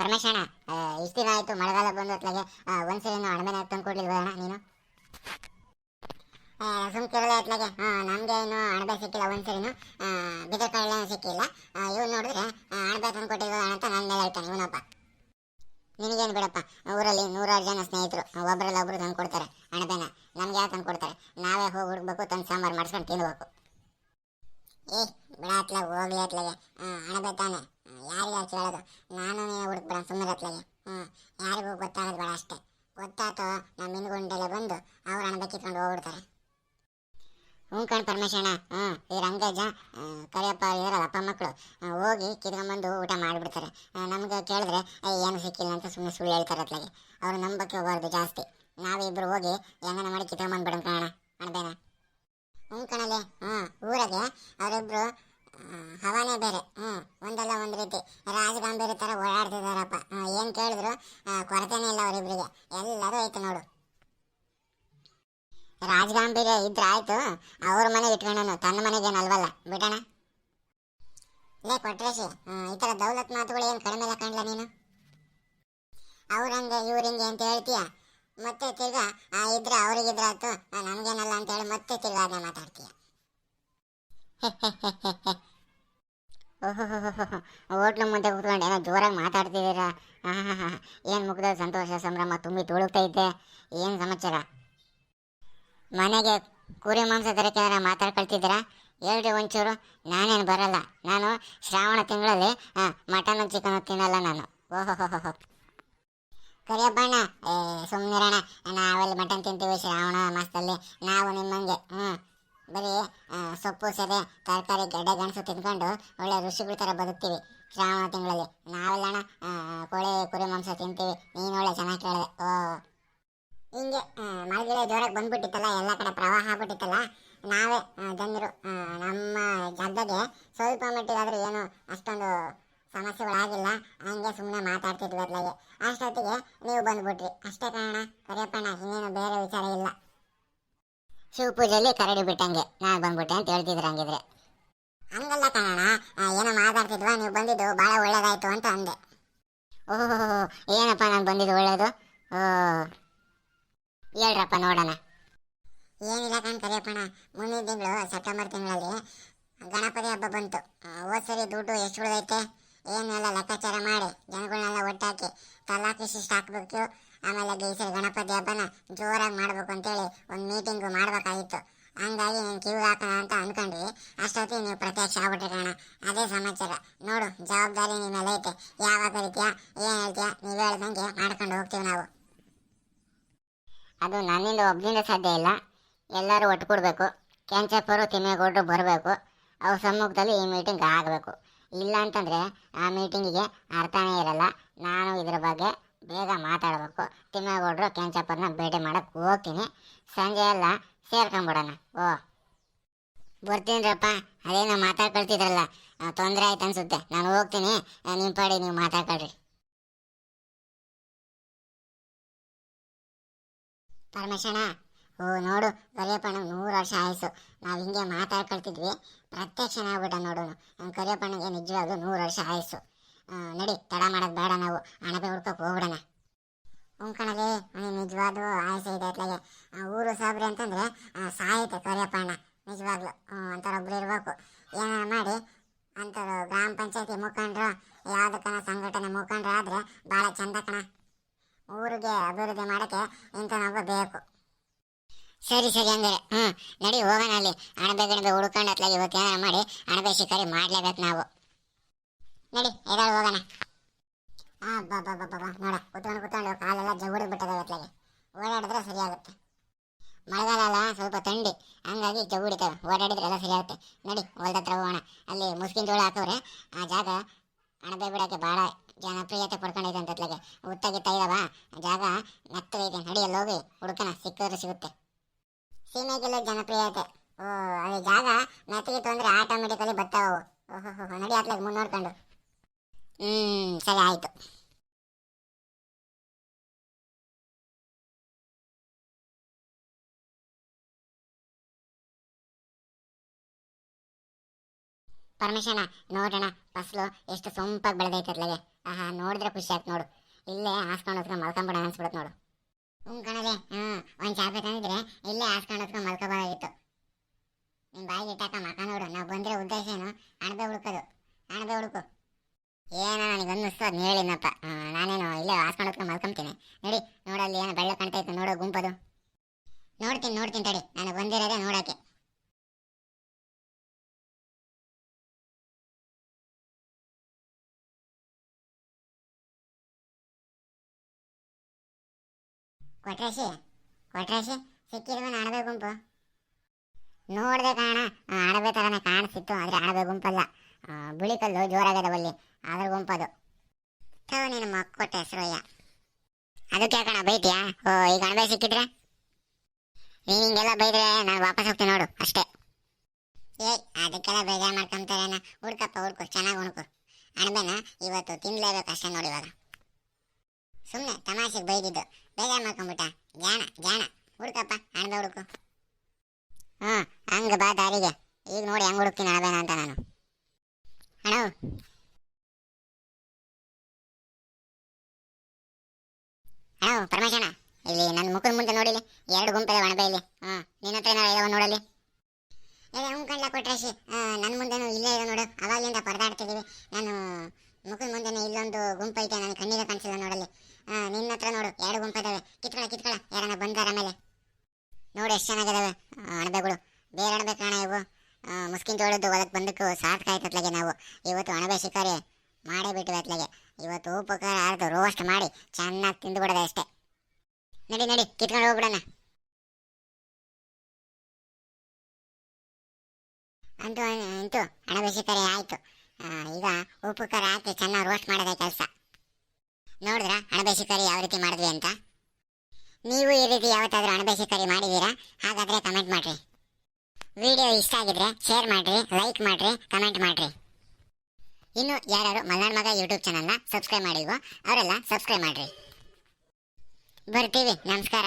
ಪರಮೇಶಣ್ಣ ಇಷ್ಟು ದಿನ ಆಯ್ತು ಮಳೆಗಾಲ ಬಂದು ಅತ್ಲಾಗೆ ಒಂದ್ಸರಿ ಅಣಬೆನ ತಂದು ಕೊಡ್ಲಿಲ್ವಣ್ಣ ನೀನು? ಸುಮ್ ಕೇಳಲ್ಲ ಅತ್ಲಾಗೆ ನಮಗೆ ಏನು ಅಣಬೆ ಸಿಕ್ಕಿಲ್ಲ ಒಂದ್ಸರಿನು ಬಿದಕಾಯಿಲ್ಲ ಸಿಕ್ಕಿಲ್ಲ. ಇವ್ ನೋಡಿದ್ರೆ ಅಣಬೆ ತಂದು ಕೊಟ್ಟಿಲ್ವ ಅಂತ ನಾನು ಹೇಳ್ತಾನೆ ಇವನಪ್ಪ ನಿನಗೇನು ಬಿಡಪ್ಪ, ಊರಲ್ಲಿ ನೂರಾರು ಜನ ಸ್ನೇಹಿತರು ಒಬ್ಬರಲ್ಲ ಒಬ್ರು ತಂದು ಕೊಡ್ತಾರೆ ಅಣಬೆನ. ನಮ್ಗೆ ಯಾವ ತಂದು ಕೊಡ್ತಾರೆ? ನಾವೇ ಹೋಗಿ ಹುಡುಕ್ಬೇಕು, ತಂದು ಸಾಂಬಾರು ಮಾಡಿಸ್ಕೊಂಡು ತಿನ್ಬೇಕು. ಏ ಬಿಡ ಅತ್ಲಾಗ ಹೋಗ್ಲಿ ಅತ್ಲಾಗೆ ಅಣಬೆ ತಾನೆ. ಯಾರಿಗೆ ಯಾರು ಕೇಳೋದು. ನಾನು ಹುಡುಕ್ಬಿಡ ಸುಮ್ಮನೆ ಅತ್ಲಾಗೆ ಹ್ಞೂ ಯಾರಿಗೂ ಗೊತ್ತಾಗೋದು ಬೇಡ ಅಷ್ಟೇ. ಗೊತ್ತಾತೋ ನಮ್ಮ ಹಿಂದ್ಗುಂಡೆಲೆ ಬಂದು ಅವ್ರು ಹಣ ಕಿತ್ಕೊಂಡು ಹೋಗ್ಬಿಡ್ತಾರೆ. ಹ್ಞೂ ಕಣ್ ಪರಮೇಶಣ್ಣ ಹ್ಞೂ ಈ ರಂಗಜ್ಜ ಆ, ಕರಿಯಪ್ಪ ಇರಲ್ಲ ಅಪ್ಪ ಮಕ್ಕಳು ಹೋಗಿ ಕಿತ್ಕೊಂಬಂದು ಊಟ ಮಾಡಿಬಿಡ್ತಾರೆ. ನಮ್ಗೆ ಕೇಳಿದ್ರೆ "ಏ, ಏನು ಸಿಕ್ಕಿಲ್ಲ ಅಂತ ಸುಮ್ಮನೆ ಸುಳ್ಳು ಹೇಳ್ತಾರೆ ಅತ್ಲಾಗೆ ಅವ್ರು ನಂಬಕ್ಕೆ ಹೋಗಬಾರ್ದು ಜಾಸ್ತಿ. ನಾವಿಬ್ರು ಹೋಗಿ ಹೆಂಗನ ಮಾಡಿ ಕಿತ್ಕೊಂಬಂದ್ಬಿಡೋಣ ಕಣ ಅಣಬೆನ ಹ್ಞೂ ಕಣಲೆ. ಹ್ಞೂ ಊರಾಗೆ ಅವರಿಬ್ರು ಹವಾನೇ ಬೇರೆ ಹ್ಞೂ ಒಂದಲ್ಲ ಒಂದು ರೀತಿ ರಾಜಗಾಂಭೀರ್ಯ ಥರ ಓಡಾಡ್ತಿದಾರಪ್ಪ ಏನು ಕೇಳಿದ್ರು ಆ, ಕೊರತೆನೇ ಇಲ್ಲ ಅವರಿಬ್ರಿಗೆ ಎಲ್ಲರೂ ಐತೆ ನೋಡು ರಾಜಗಾಂಭೀರ್ಯ ಇದ್ರೆ ಆಯ್ತು ಇಟ್ಕೊಂಡನು, ತನ್ನ ಮನೆಗೇನಲ್ವಲ್ಲ ಬಿಡೋಣ. ಲೇ ಕೊಟ್ರೇಶಿ ಈ ಥರ ದೌಲತ್ ಮಾತುಗಳು ಏನು ಕಡಿಮೆ ಇಲ್ಲ ನೀನು? ಅವ್ರಂಗೆ ಇವ್ರಿಂಗೆ ಅಂತ ಹೇಳ್ತೀಯ? ಮತ್ತೆ ತಿರ್ಗಾ, ಆ, ಇದ್ರೆ ಅವ್ರಿಗಿದ್ರೆ ಆಯ್ತು. ನಮಗೇನಲ್ಲ ಅಂತ ಹೇಳಿ ಮತ್ತೆ ತಿರ್ಗಾ ಅದನ್ನ ಮಾತಾಡ್ತೀಯ. ಹೋಟ್ಲು ಮುಂದೆ ಕೂತ್ಕೊಂಡು ಏನೋ ಜೋರಾಗಿ ಮಾತಾಡ್ತಿದ್ದೀರಾ? ಏನು ಮುಗ್ದ ಸಂತೋಷ ಸಂಭ್ರಮ, ತುಂಬಿ ತುಳುಕ್ತೈತೆ ಏನು ಸಮಾಚಾರ? ಮನೆಗೆ ಕುರಿ ಮಾಂಸ ಏನಾರ ಮಾತಾಡ್ಕೊಳ್ತಿದ್ದೀರಾ? ಹೇಳ್ರಿ ಒಂಚೂರು. ನಾನೇನು ಬರಲ್ಲ. ನಾನು ಶ್ರಾವಣ ತಿಂಗಳಲ್ಲಿ ಮಟನ್ ಚಿಕನ್ ತಿನ್ನಲ್ಲ ನಾನು. ಓಹೋಹೋಹೋ. ಕರಿಯಪ್ಪಣ್ಣ ಏ ಸುಮ್ಮನಿರೋಣ ನಾವಲ್ಲಿ ಮಟನ್ ತಿಂತೀವಿ ಶ್ರಾವಣ ಮಾಸದಲ್ಲಿ. ನಾವು ನಿಮ್ಮಂಗೆ ಹ್ಞೂ ಬರೀ ಸೊಪ್ಪು ಸೆದೆ ತರಕಾರಿ, ಗಡ್ಡೆ, ಗಣಸು ತಿನ್ಕೊಂಡು ಒಳ್ಳೆ ಋಷಿಗಳ ಥರ ಬದುಕ್ತೀವಿ ಶ್ರಾವಣ ತಿಂಗಳಲ್ಲಿ. ನಾವೆಲ್ಲಣ್ಣ ಕೋಳಿ, ಕುರಿ ಮಾಂಸ ತಿಂತೀವಿ. ನೀನು ಒಳ್ಳೆ ಚೆನ್ನಾಗಿ ಕೇಳಿದೆ. ಓ. ಹಿಂಗೆ ಮಳೆಗಿಳೆ ಜೋರಾಗಿ ಬಂದ್ಬಿಟ್ಟಿತ್ತಲ್ಲ ಎಲ್ಲ ಕಡೆ ಪ್ರವಾಹ ಆಗ್ಬಿಟ್ಟಿತ್ತಲ್ಲ ನಾವೇ ಜನರು ನಮ್ಮ ಜಾಗದಾಗೆ ಸ್ವಲ್ಪ ಮಟ್ಟಿಗಾದರೂ ಏನು ಅಷ್ಟೊಂದು ಸಮಸ್ಯೆಗಳಾಗಿಲ್ಲ ಹಂಗೆ ಸುಮ್ಮನೆ ಮಾತಾಡ್ತಿದ್ವಿ ಅದ್ಲಾಗೆ. ಅಷ್ಟೊತ್ತಿಗೆ ನೀವು ಬಂದ್ಬಿಟ್ರಿ. ಅಷ್ಟೇ ಕಾರಣ ಕರಿಯಪ್ಪಣ್ಣ ಇನ್ನೇನು ಬೇರೆ ವಿಚಾರ ಇಲ್ಲ. ಶಿವಪೂಜೆಯಲ್ಲಿ ಕರಡಿ ಬಿಟ್ಟಂಗೆ ನಾನು ಬಂದ್ಬಿಟ್ಟೆ ಅಂತ ಹೇಳ್ತಿದ್ರು ಹಂಗಿದ್ರೆ. ಹಂಗಲ್ಲ ಆ, ಏನೋ ಮಾತಾಡ್ತಿದ್ವಾ ನೀವು ಬಂದಿದ್ದು ಭಾಳ ಒಳ್ಳೇದಾಯ್ತು ಅಂತ ಅಂದೆ. ಓಹೋ ಏನಪ್ಪ ನಾನು ಬಂದಿದ್ದು ಒಳ್ಳೇದು? ಓ ಹೇಳ್ರಪ್ಪ, ನೋಡೋಣ. ಏನಿಲ್ಲ ಕಣ್, ಕರಿಯಪ್ಪಣ್ಣ. ಮುಂದಿನ ತಿಂಗಳು, ಸೆಪ್ಟೆಂಬರ್ ತಿಂಗಳಲ್ಲಿ ಗಣಪತಿ ಹಬ್ಬ ಬಂತು. ಹೋದ್ ಸರಿ ದುಡ್ಡು ಎಷ್ಟು ಉಳಿದೈತೆ? ಏನೆಲ್ಲ ಲೆಕ್ಕಾಚಾರ ಮಾಡಿ ಜನಗಳನ್ನೆಲ್ಲ ಒಟ್ಟಾಕಿ ತಲಾಖಿ ಶಿಸ್ಟ್ ಹಾಕ್ಬೇಕು. ಆಮೇಲೆ ಈ ಗಣಪತಿ ಹಬ್ಬನ ಜೋರಾಗಿ ಮಾಡ್ಬೇಕು ಅಂತೇಳಿ ಒಂದು ಮೀಟಿಂಗು ಮಾಡ್ಬೇಕಾಗಿತ್ತು. ಹಂಗಾಗಿ ನೀನು ಕಿವಿಗೆ ಹಾಕೋಣ ಅಂತ ಅಂದ್ಕೊಂಡ್ವಿ ಅಷ್ಟೊತ್ತಿಗೆ ನೀವು ಪ್ರತ್ಯಕ್ಷ ಆಗ್ಬಿಟ್ಟಿರೋಣ ಅದೇ ಸಮಾಚಾರ. ನೋಡು, ಜವಾಬ್ದಾರಿ ನಿಮ್ಮ ಮೇಲೆ ಐತೆ ಯಾವಾಗ ಏನು ಹೇಳ್ತೀಯ, ನೀವು ಹೇಳ್ದಂಗೆ ಮಾಡ್ಕೊಂಡು ಹೋಗ್ತೀವಿ ನಾವು. ಅದು ನನ್ನಿಂದ ಒಬ್ಬನಿಂದ ಸಾಧ್ಯ ಇಲ್ಲ. ಎಲ್ಲರೂ ಒಟ್ಟು ಕೊಡಬೇಕು ಕೆಂಚಪ್ಪರು ತಿಮ್ಮೇಗೌಡರು ಬರಬೇಕು. ಅವ್ರ ಸಮ್ಮುಖದಲ್ಲಿ ಈ ಮೀಟಿಂಗ್ ಆಗಬೇಕು. ಇಲ್ಲ ಅಂತಂದರೆ ಆ ಮೀಟಿಂಗಿಗೆ ಅರ್ಥನೇ ಇರಲ್ಲ. ನಾನು ಇದ್ರ ಬಗ್ಗೆ ಬೇಗ ಮಾತಾಡಬೇಕು. ತಿಮ್ಮೇಗೌಡರು ಕೆಂಚಪ್ಪರನ್ನ ಭೇಟಿ ಮಾಡೋಕ್ಕೆ ಹೋಗ್ತೀನಿ. ಸಂಜೆ ಎಲ್ಲ ಸೇರ್ಕೊಂಬಿಡೋಣ. ಓ. ಬರ್ತೀನಿರಪ್ಪ. ಅದೇನೋ ಮಾತಾಡ್ಕೊಳ್ತಿದ್ರಲ್ಲ. ತೊಂದರೆ ಆಯ್ತು ಅನಿಸುತ್ತೆ. ನಾನು ಹೋಗ್ತೀನಿ. ನಿಮ್ಮ ಪಾಡಿ ನೀವು ಮಾತಾಡ್ಕೊಳ್ರಿ. ಪರಮೇಶಣ್ಣ ಓ ನೋಡು ಕರಿಯಪ್ಪಣ್ಣ ನೂರು ವರ್ಷ ಆಯಸ್ಸು ನಾವು ಹಿಂಗೆ ಮಾತಾಡ್ಕೊಳ್ತಿದ್ವಿ. ಪ್ರತ್ಯಕ್ಷನ ಆಗ್ಬಿಟ್ಟ ನೋಡು. ನಮ್ಮ ಕರಿಯಪ್ಪಣ್ಣಗೆ ನಿಜವಾಗ್ಲೂ ನೂರು ವರ್ಷ ಆಯಸ್ಸು ನಡಿ, ತಡ ಮಾಡೋದು ಬೇಡ ನಾವು. ಅಣಬೆ ಹುಡ್ಕೋಕೆ ಹೋಗ್ಬಿಡೋಣ. ಹ್ಞೂ ನನಗೆ ಅವ್ನಿಗೆ ನಿಜವಾದ ಆಯಸ್ಸು ಇದೆ ಅತ್ಲಾಗೆ ಊರು ಸಾಬ್ರಿ ಅಂತಂದರೆ ಸಾಯುತ್ತೆ ಕರಿಯಪ್ಪಣ್ಣ. ನಿಜವಾಗ್ಲೂ ಒಬ್ಬರು ಇರಬೇಕು. ಸರಿ ಸರಿ ನಡಿ, ಹೋಗೋಣ ಅಲ್ಲಿ. ಅಣಬೆ ಗಣಬೆ ಹುಡ್ಕೊಂಡು ಅತ್ಲಾಗ ಇವತ್ತು ಏನಾರ ಮಾಡಿ, ಅಣಬೆ ಶಿಕಾರಿ ಮಾಡಲೇಬೇಕು ನಾವು. ನಡಿ ಎದಾಳು ಹೋಗೋಣ. ಆ, ಬಾ ಬಾ ಬಾ ಬಾ ನೋಡ. ಕುತ್ಕೊಂಡು ಕುತ್ಕೊಂಡು ಕಾಲೆಲ್ಲ ಜಗುಡಿ ಬಿಟ್ಟದ ಅತ್ಲಾಗೆ. ಓಡಾಡಿದ್ರೆ ಸರಿಯಾಗುತ್ತೆ ಮಳೆಗಾಲ ಅಲ್ಲ ಸ್ವಲ್ಪ ಥಂಡಿ. ಹಂಗಾಗಿ ಜಗುಡಿತವೆ ಓಡಾಡಿದ್ರೆ ಎಲ್ಲ ಸರಿಯಾಗುತ್ತೆ ನಡಿ, ಹೊಲ್ದ ಹತ್ರ ಹೋಗೋಣ. ಅಲ್ಲಿ ಮುಸ್ಕಿನ ಜೋಳ ಹಾಕವ್ರೆ, ಆ ಜಾಗ ಅಣಬೆ ಬಿಡೋಕ್ಕೆ ಭಾಳ ಜನಪ್ರಿಯತೆ ಪಡ್ಕೊಂಡಿದೆ ಅಂತ ಅತ್ಲಾಗೆ. ಉತ್ತಾಗಿತ್ತ ಇದಾವ. ಜಾಗ ಮೆತ್ತಗೈತೆ ನಡಿ, ಅಲ್ಲಿ ಹೋಗಿ ಹುಡುಕನ ಸಿಕ್ಕಿದ್ರೆ ಸಿಗುತ್ತೆ. ಸೀಮೆಗೆಲ್ಲ ಜನಪ್ರಿಯತೆ ಓ, ಅದು ಜಾಗ ಮೆತ್ತಗಿತ್ತು ತೊಂದರೆ ಆಟೋಮೆಟಿಕಲಿ ಬರ್ತಾವ ಓಹೋ ನಡಿ ಹಾಕ್ಲಾಗ ಮುನ್ನೋಡ್ಕೊಂಡು ಹ್ಮ್, ಸರಿ ಆಯ್ತು. ಪರಮೇಶ್ವರ ನೋಡೋಣ, ಫಸ್ಲು ಎಷ್ಟು ಸೊಂಪಾಗಿ ಬೆಳೆದೈತೆ ಅತ್ಲಾಗೆ ಆಹಾ, ನೋಡಿದ್ರೆ ಖುಷಿ ಆಯ್ತು ನೋಡು. ಇಲ್ಲೇ ಹಾಸ್ಕೊಂಡು ಹೊತ್ಕೊಂಡು ಮಲ್ಕೊಂಬಿಡ ಅನ್ಸ್ಬಿಡತ್ ನೋಡು. ಹ್ಞೂ ಕಣಲೆ ಹ್ಞೂ ಒಂದು ಚಾಪೆ ತಂದಿದ್ರೆ ಇಲ್ಲೇ ಹಾಸ್ಕೊಂಡು ಹೊತ್ಕೊಂಡು ಮಲ್ಕೋಬೋದಾಗಿತ್ತು ನಿಮ್ಮ ಬಾಯಿಗೆ ಇಟ್ಟಾಕ ಮಕ ನೋಡು ನಾವು ಬಂದ್ರೆ ಉದ್ದೇಶ ಏನು ಅಣಬೆ ಹುಡುಕೋದು ಅಣಬೆ ಹುಡುಕು ಏನೋ ನನಗೆ ಅನ್ನಿಸ್ತು ಅದನ್ನ ಹೇಳಿನಪ್ಪ ಆ, ನಾನೇನು ಇಲ್ಲೇ ಹಾಸ್ಕೊಂಡು ಹೊತ್ಕೊಂಡು ಮಲ್ಕೊಂತೀನಿ ನಡಿ ನೋಡಲ್ಲಿ ಏನೋ ಬೆಳ್ಳ ಕಾಣ್ತಾ ಇತ್ತು ನೋಡೋ ಗುಂಪದು. ನೋಡ್ತೀನಿ ನೋಡ್ತೀನಿ ತಡಿ. ನಾನು ಬಂದಿರೋದೇ ನೋಡೋಕ್ಕೆ. ಕೊಟ್ರಾಶಿ ಕೊಟ್ರಾಶಿ ಸಿಕ್ಕಿರುವ ಅಣಬೆ ಗುಂಪು? ನೋಡ್ದೆ ಕಾಣ ಅಣಬೆ ತರನೇ ಕಾಣಿಸ್ತಿತ್ತು ಆದರೆ ಅಣಬೆ ಗುಂಪಲ್ಲ. ಬಿಳಿಕಲ್ಲು ಬಿಳಿ ಕಲ್ಲು ಜೋರಾಗದವಲ್ಲಿ ಅದ್ರ ಗುಂಪದು. ಥೋ ನೀನು ಮಕ್ಕೊಟ್ಟೆ ಹೆಸರಯ್ಯ ಅದಕ್ಕೆ ಕಣ ಬೈತೀಯಾ? ಓ, ಈಗ ಅಣಬೆ ಸಿಕ್ಕಿದ್ರೆ? ನೀನು ಹಿಂಗೆಲ್ಲ ಬೈದ್ರೆ ನಾನು ವಾಪಸ್ ಹೋಗ್ತೀನಿ ನೋಡು, ಅಷ್ಟೇ. ಏಯ್, ಅದಕ್ಕೆಲ್ಲ ಬೇಜಾರು ಮಾಡ್ಕೊಂತಾರೇನ ಹುಡ್ಕಪ್ಪ, ಹುಡ್ಕು, ಚೆನ್ನಾಗಿ ಹುಡ್ಕು ಅಣಬೆನ ಇವತ್ತು ತಿನ್ಲೇಬೇಕು ಅಷ್ಟೇ ನೋಡಿ ಇವಾಗ. ಸುಮ್ಮನೆ ತಮಾಷೆಗೆ ಬೈದಿದ್ದು. ಬೇಜಾರು ಮಾಡ್ಕೊಂಬಿಟ್ಟ. ಜಾಣ ಜಾಣ. ಹುಡ್ಕಪ್ಪ, ಅಣಬೆ ಹುಡುಕು. ಹಾ ಹಂಗ ಬಾ ದಾರಿಗೆ. ಈಗ ನೋಡಿ ಹೆಂಗೆ ಹುಡುಕ್ತೀನಿ ಅಣಬೆನ ಅಂತ ನಾನು. ಅಣ್ಣ ಅಣ್ಣ ಪರಮೇಶಣ್ಣ ಇಲ್ಲಿ ನನ್ನ ಮುಖದ ಮುಂದೆ ನೋಡಿಲಿ ಎರಡು ಗುಂಪಿದೆ ಅಣಬೆ ಇಲ್ಲಿ ಹಾ ನಿನ್ನ ಹತ್ರ ಏನಾರ ನೋಡಲಿ ನೋಡಲ್ಲಿ ಏ ಅವ್ನು ಕೊಟ್ರೆ ಕೊಟ್ರಾಶಿ ನನ್ನ ಮುಂದೆನೂ ಇಲ್ಲೇ ಇದೆ ನೋಡು. ಅವಾಗಲಿಂದ ಪರದಾಡ್ತಿದ್ದೀವಿ ನಾನು ಮುಖದ ಮುಂದೆನೇ ಇಲ್ಲೊಂದು ಗುಂಪೈತೆ ನನ್ನ ಕಣ್ಣಿಗೆ ಕಾಣಿಸಿಲ್ಲ ನೋಡಲಿ ಆ, ನಿನ್ನ ಹತ್ರ ನೋಡು ಎರಡು ಗುಂಪು ಇದಾವೆ. ಕಿತ್ಕೊಳ ಕಿತ್ಕೊಳ ಯಾರನ್ನ ಬಂದಾರ ಮೇಲೆ ನೋಡಿ ಎಷ್ಟು ಚೆನ್ನಾಗಿದಾವೆ. ಅಣಬೆಗಳು. ಬೇರೆ ಅಣಬೆ ಕಾಣ ಇವು. ಮುಸ್ಕಿನ್ ಜೋಳದ್ದು ಹೊಲಕ್ಕೆ ಬಂದಕ್ಕೂ ಸಾರ್ಥಕ ಆಯ್ತತ್ಲಾಗೆ ನಾವು. ಇವತ್ತು ಅಣಬೆ ಶಿಕಾರಿ. ಮಾಡೇ ಬಿಟ್ಟು ಅತ್ಲಾಗೆ. ಇವತ್ತು ಉಪಕಾರ ಅರ್ಧ ರೋಸ್ಟ್ ಮಾಡಿ ಚೆನ್ನಾಗಿ ತಿಂದು ಬಿಡದೆ ಅಷ್ಟೇ. ನಡಿ ನಡಿ, ಕಿತ್ಕೊಂಡು ಹೋಗ್ಬಿಡೋಣ. ಅಂತೂ ಅಂತೂ, ಹಣ ಶಿಕಾರಿ ಆಯ್ತು. ಈಗ ಉಪ್ಪು ಖಾರ ಹಾಕಿ ಚೆನ್ನಾಗಿ ರೋಸ್ಟ್ ಮಾಡೋದೇ ಕೆಲಸ. ನೋಡಿದ್ರ ಅಣಬೆ ಕರಿ ಯಾವ ರೀತಿ ಮಾಡಿದ್ವಿ ಅಂತ? ನೀವು ಈ ರೀತಿ ಯಾವತ್ತಾದರೂ ಅಣಬೆ ಕರಿ ಮಾಡಿದ್ದೀರಾ ಹಾಗಾದ್ರೆ ಕಮೆಂಟ್ ಮಾಡಿರಿ. ವಿಡಿಯೋ ಇಷ್ಟ ಆಗಿದ್ರೆ ಶೇರ್ ಮಾಡಿರಿ ಲೈಕ್ ಮಾಡಿರಿ ಕಮೆಂಟ್ ಮಾಡ್ರಿ. ಇನ್ನು ಯಾರ್ಯಾರು ಮಲ್ನಾಡ್ ಮಗ ಯೂಟ್ಯೂಬ್ ಚಾನಲ್ನ ಸಬ್ಸ್ಕ್ರೈಬ್ ಮಾಡಿಲ್ವೋ ಅವರೆಲ್ಲ ಸಬ್ಸ್ಕ್ರೈಬ್ ಮಾಡ್ರಿ. ಬರ್ತೀವಿ ನಮಸ್ಕಾರ.